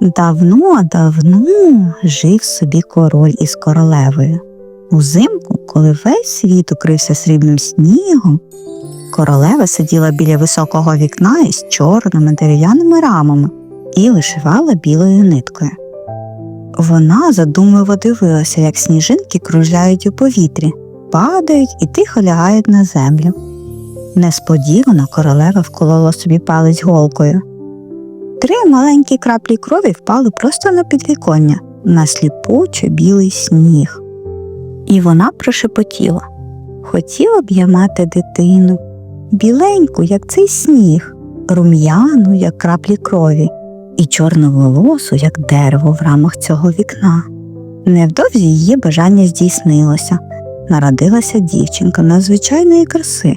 Давно-давно жив собі король із королевою. Узимку, коли весь світ укрився срібним снігом, королева сиділа біля високого вікна із чорними дерев'яними рамами і вишивала білою ниткою. Вона задумливо дивилася, як сніжинки кружляють у повітрі, падають і тихо лягають на землю. Несподівано королева вколола собі палець голкою. Три маленькі краплі крові впали просто на підвіконня, на сліпучо білий сніг. І вона прошепотіла хотіла б я мати дитину, біленьку, як цей сніг, рум'яну, як краплі крові, і чорноволосу, як дерево в рамах цього вікна. Невдовзі її бажання здійснилося. Народилася дівчинка надзвичайної краси,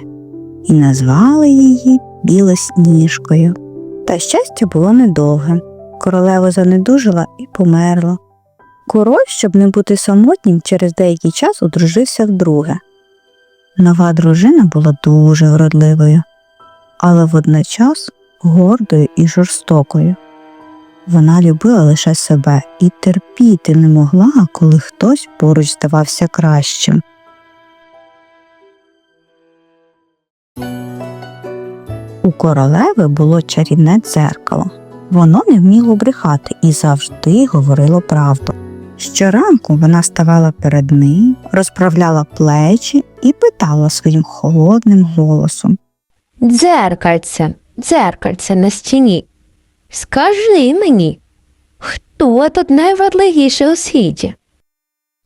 і назвали її Білосніжкою. Та щастя було недовге. Королева занедужила і померла. Король, щоб не бути самотнім, через деякий час одружився вдруге. Нова дружина була дуже вродливою, але водночас гордою і жорстокою. Вона любила лише себе і терпіти не могла, коли хтось поруч здавався кращим. У королеви було чарівне дзеркало. Воно не вміло брехати і завжди говорило правду. Щоранку вона ставала перед ним, розправляла плечі і питала своїм холодним голосом. Дзеркальце, дзеркальце на стіні. Скажи мені, хто тут найвродливіший у світі?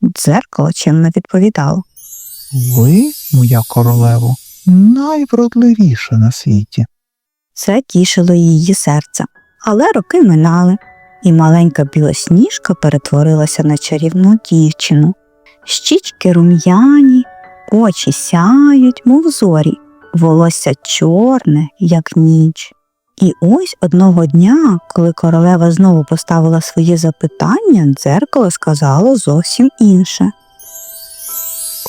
Дзеркало чимно відповідало. Ви, моя королево, найвродливіша на світі. Це тішило її серце. Але роки минали, і маленька білосніжка перетворилася на чарівну дівчину. Щічки рум'яні, очі сяють, мов зорі, волосся чорне, як ніч. І ось одного дня, коли королева знову поставила свої запитання, дзеркало сказало зовсім інше.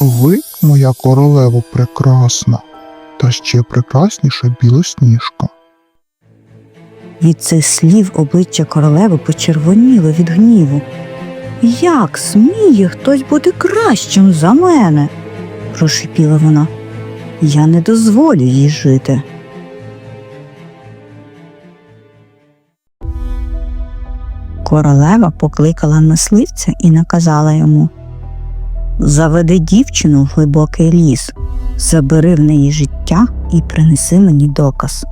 Ви, моя королево, прекрасна, та ще прекрасніша білосніжка. Від цих слів обличчя королеви почервоніло від гніву. Як сміє хтось бути кращим за мене? прошипіла вона. Я не дозволю їй жити. Королева покликала мисливця і наказала йому Заведи дівчину в глибокий ліс, забери в неї життя і принеси мені доказ.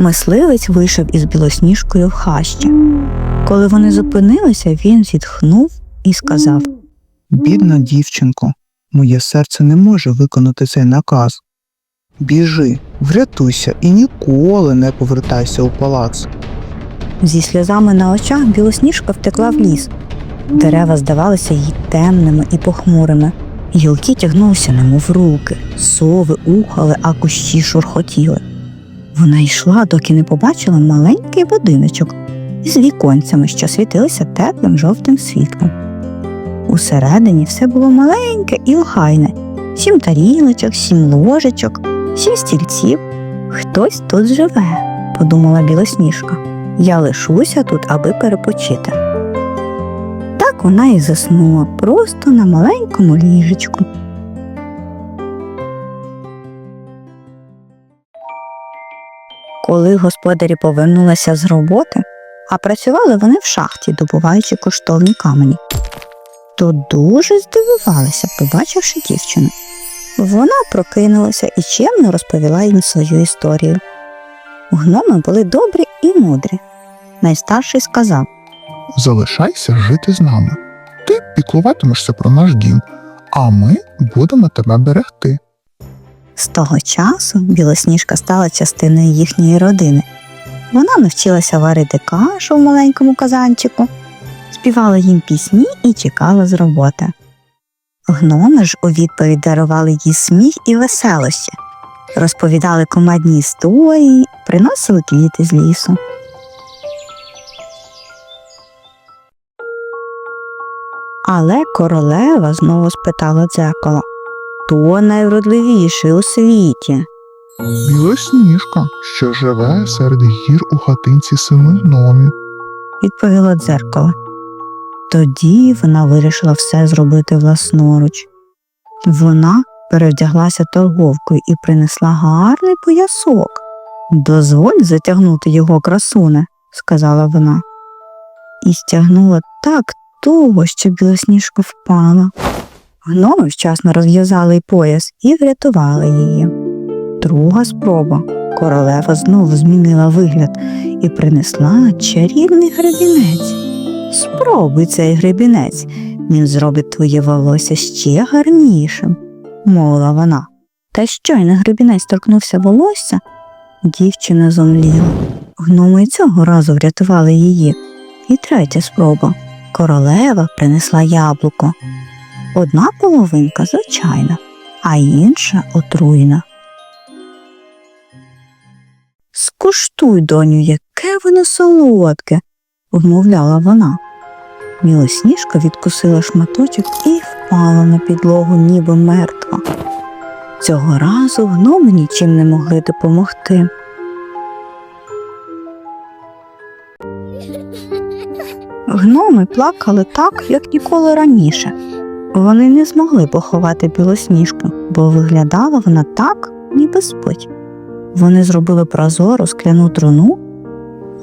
Мисливець вийшов із білосніжкою в хащі. Коли вони зупинилися, він зітхнув і сказав Бідна дівчинко, моє серце не може виконати цей наказ. Біжи, врятуйся і ніколи не повертайся у палац. Зі сльозами на очах білосніжка втекла в ліс. Дерева здавалися їй темними і похмурими. Гілки тягнулися немов руки, сови ухали, а кущі шурхотіли. Вона йшла, доки не побачила маленький будиночок із віконцями, що світилися теплим жовтим світлом. Усередині все було маленьке і охайне, сім тарілочок, сім ложечок, сім стільців. Хтось тут живе, подумала білосніжка. Я лишуся тут, аби перепочити. Так вона і заснула просто на маленькому ліжечку. Коли господарі повернулися з роботи, а працювали вони в шахті, добуваючи коштовні камені, то дуже здивувалися, побачивши дівчину. Вона прокинулася і чемно розповіла їм свою історію. Гноми були добрі і мудрі. Найстарший сказав Залишайся жити з нами. Ти піклуватимешся про наш дім, а ми будемо тебе берегти. З того часу білосніжка стала частиною їхньої родини. Вона навчилася варити кашу в маленькому казанчику, співала їм пісні і чекала з роботи. Гноми ж у відповідь дарували їй сміх і веселощі, розповідали командні історії, приносили квіти з лісу. Але королева знову спитала дзеркало хто найвродливіший у світі? Білосніжка, що живе серед гір у хатинці семи гномів. відповіло дзеркало. Тоді вона вирішила все зробити власноруч. Вона перевдяглася торговкою і принесла гарний поясок. Дозволь затягнути його красуне, сказала вона, і стягнула так туго, що білосніжка впала. Гноми вчасно розв'язали й пояс і врятували її. Друга спроба. Королева знову змінила вигляд і принесла чарівний гребінець. Спробуй цей гребінець, він зробить твоє волосся ще гарнішим, мовила вона. Та щойно гребінець торкнувся волосся, дівчина зомліла. Гноми цього разу врятували її. І третя спроба. Королева принесла яблуко. Одна половинка звичайна, а інша отруєна. Скуштуй, доню, яке воно солодке, вмовляла вона. Білосніжка відкусила шматочок і впала на підлогу, ніби мертва. Цього разу гноми нічим не могли допомогти. Гноми плакали так, як ніколи раніше. Вони не змогли поховати білосніжку, бо виглядала вона так, ніби спить. Вони зробили прозору скляну труну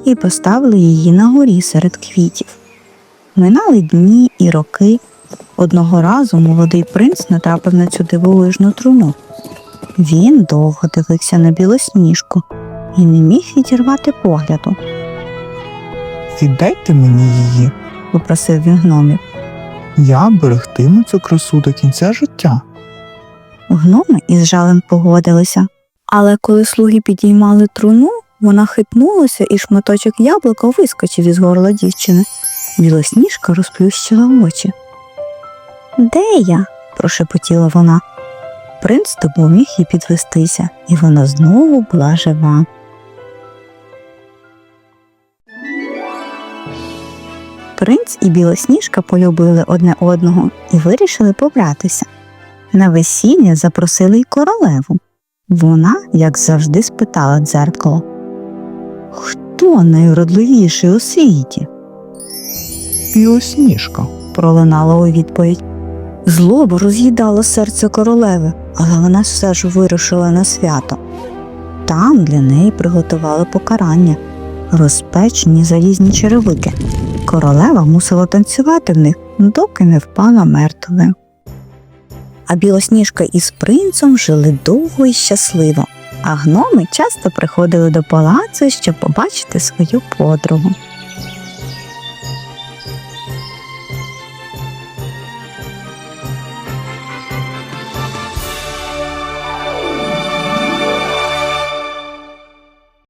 і поставили її на горі серед квітів. Минали дні і роки. Одного разу молодий принц натрапив на цю дивовижну труну. Він довго дивився на білосніжку і не міг відірвати погляду, Віддайте мені її. попросив він гномів. Я берегтиму цю красу до кінця життя. Гноми із жалем погодилися. Але коли слуги підіймали труну, вона хитнулася і шматочок яблука вискочив із горла дівчини. Білосніжка розплющила очі. Де я? прошепотіла вона. Принц допоміг їй підвестися, і вона знову була жива. Принц і білосніжка полюбили одне одного і вирішили побратися. На весілля запросили й королеву. Вона, як завжди, спитала дзеркало. Хто найвродливіший у світі? Білосніжка. пролунала у відповідь. Злоба роз'їдала серце королеви, але вона все ж вирушила на свято. Там для неї приготували покарання, розпечені залізні черевики. Королева мусила танцювати в них, доки не впала мертвою. А білосніжка із принцем жили довго і щасливо, а гноми часто приходили до палацу, щоб побачити свою подругу.